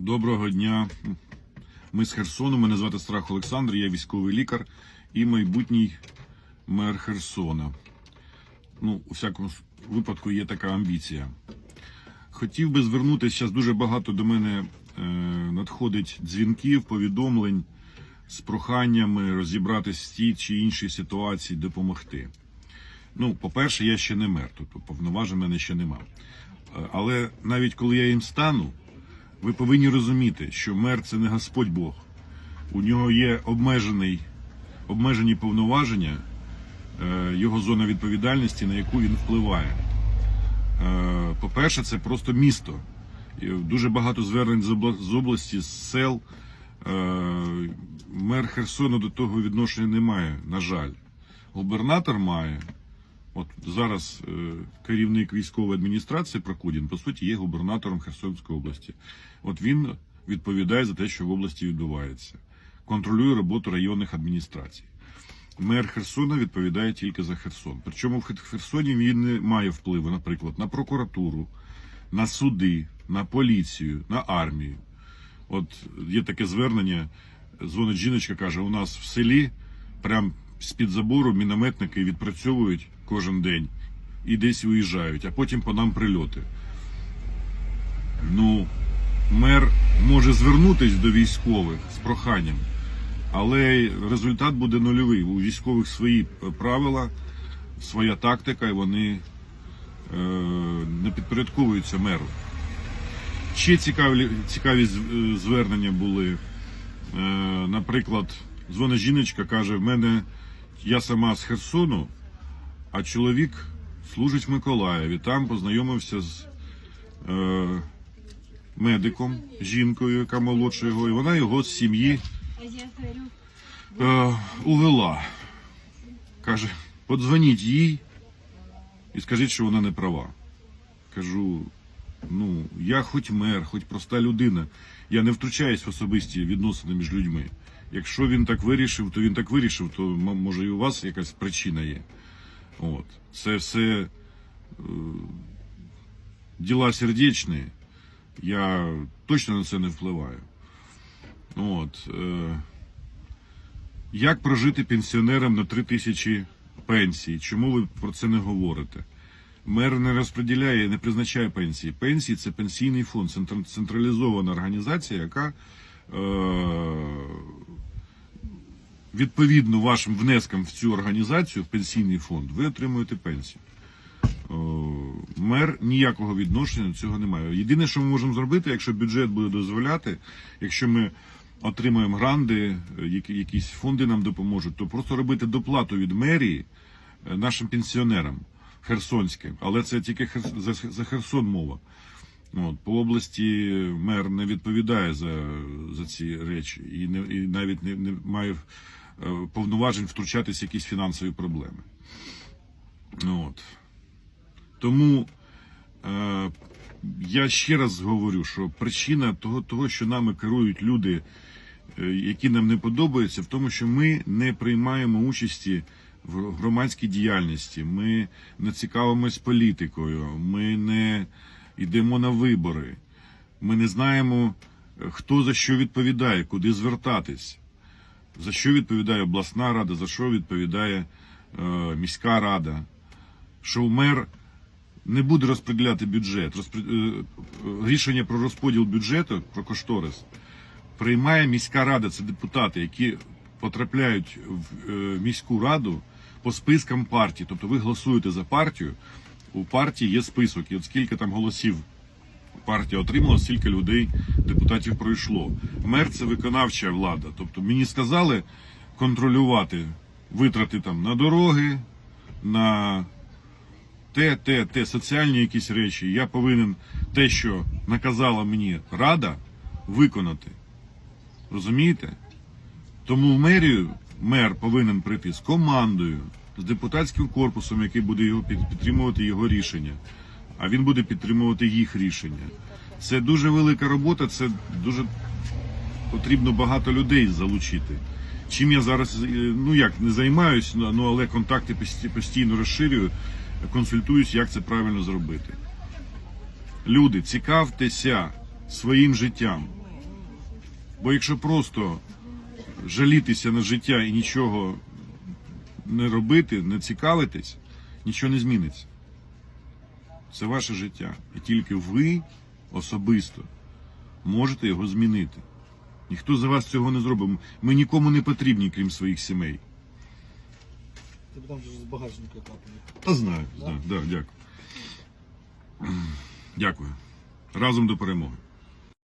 Доброго дня. Ми з Херсону. Мене звати Страх Олександр, я військовий лікар і майбутній мер Херсона. Ну, у всякому випадку є така амбіція. Хотів би звернутися, зараз дуже багато до мене е, надходить дзвінків, повідомлень з проханнями розібратись в тій чи іншій ситуації, допомогти. Ну, по-перше, я ще не мер, тобто повноважень мене ще нема. Е, Але навіть коли я їм стану, ви повинні розуміти, що мер це не Господь Бог. У нього є обмежений, обмежені повноваження, е, його зона відповідальності, на яку він впливає. Е, По-перше, це просто місто. Дуже багато звернень з області, з сел. Е, Мер Херсону до того відношення не має, на жаль. Губернатор має. От зараз е, керівник військової адміністрації Прокудін, по суті, є губернатором Херсонської області. От він відповідає за те, що в області відбувається, контролює роботу районних адміністрацій. Мер Херсона відповідає тільки за Херсон. Причому в Херсоні він не має впливу, наприклад, на прокуратуру, на суди, на поліцію, на армію. От є таке звернення. Дзвонить жіночка, каже: у нас в селі прям з-під забору мінометники відпрацьовують кожен день і десь уїжджають, а потім по нам прильоти. Ну, мер може звернутись до військових з проханням, але результат буде нульовий. У військових свої правила, своя тактика, і вони е, не підпорядковуються меру. Ще цікаві, цікаві е, звернення були. Е, наприклад, дзвонить жіночка, каже: в мене я сама з Херсону, а чоловік служить в Миколаєві. Там познайомився з е, медиком, жінкою, яка молодша його, і вона його з сім'ї е, увела. Каже, подзвоніть їй і скажіть, що вона не права. Кажу, ну, я хоч мер, хоч проста людина. Я не втручаюсь в особисті відносини між людьми. Якщо він так вирішив, то він так вирішив, то може і у вас якась причина є. От. Це все е, діла сердечні. Я точно на це не впливаю. От. Е, як прожити пенсіонерам на 3 тисячі пенсій? Чому ви про це не говорите? Мер не розподіляє, не призначає пенсії. Пенсії це пенсійний фонд, централізована організація, яка е, відповідно вашим внескам в цю організацію, в пенсійний фонд, ви отримуєте пенсію. Е, Мер ніякого відношення до цього не має. Єдине, що ми можемо зробити, якщо бюджет буде дозволяти, якщо ми отримаємо гранди, е, якісь фонди нам допоможуть, то просто робити доплату від мерії е, нашим пенсіонерам херсонським. Але це тільки за Херсон мова. От, по області мер не відповідає за, за ці речі і, не, і навіть не, не має е, повноважень втручатися в якісь фінансові проблеми. От. Тому е, я ще раз говорю, що причина того, того, що нами керують люди, е, які нам не подобаються, в тому, що ми не приймаємо участі в громадській діяльності, ми не цікавимось політикою, ми не йдемо на вибори, ми не знаємо, хто за що відповідає, куди звертатись, за що відповідає обласна рада, за що відповідає е, міська рада, що мер не буде розподіляти бюджет. Розпри- е, е, Рішення про розподіл бюджету, про кошторис, приймає міська рада. Це депутати, які потрапляють в е, міську раду по спискам партій. Тобто ви голосуєте за партію, у партії є список, і от скільки там голосів партія отримала, стільки людей, депутатів пройшло. Мер це виконавча влада. Тобто мені сказали контролювати витрати там на дороги, на те, те, те, соціальні якісь речі. Я повинен те, що наказала мені рада, виконати. Розумієте? Тому в мерію мер повинен прийти з командою, з депутатським корпусом, який буде його підтримувати його рішення. А він буде підтримувати їх рішення. Це дуже велика робота, це дуже потрібно багато людей залучити. Чим я зараз е, ну як не займаюсь, ну ну, але контакти постійно розширюю, консультуюсь, як це правильно зробити. Люди, цікавтеся своїм життям. Бо якщо просто жалітися на життя і нічого не робити, не цікавитись, нічого не зміниться. Це ваше життя. І тільки ви особисто можете його змінити. Ніхто за вас цього не зробить. Ми нікому не потрібні, крім своїх сімей. Ти там вже з багажника капає. Та знаю, знаю. Да, дякую. Дякую. Разом до перемоги.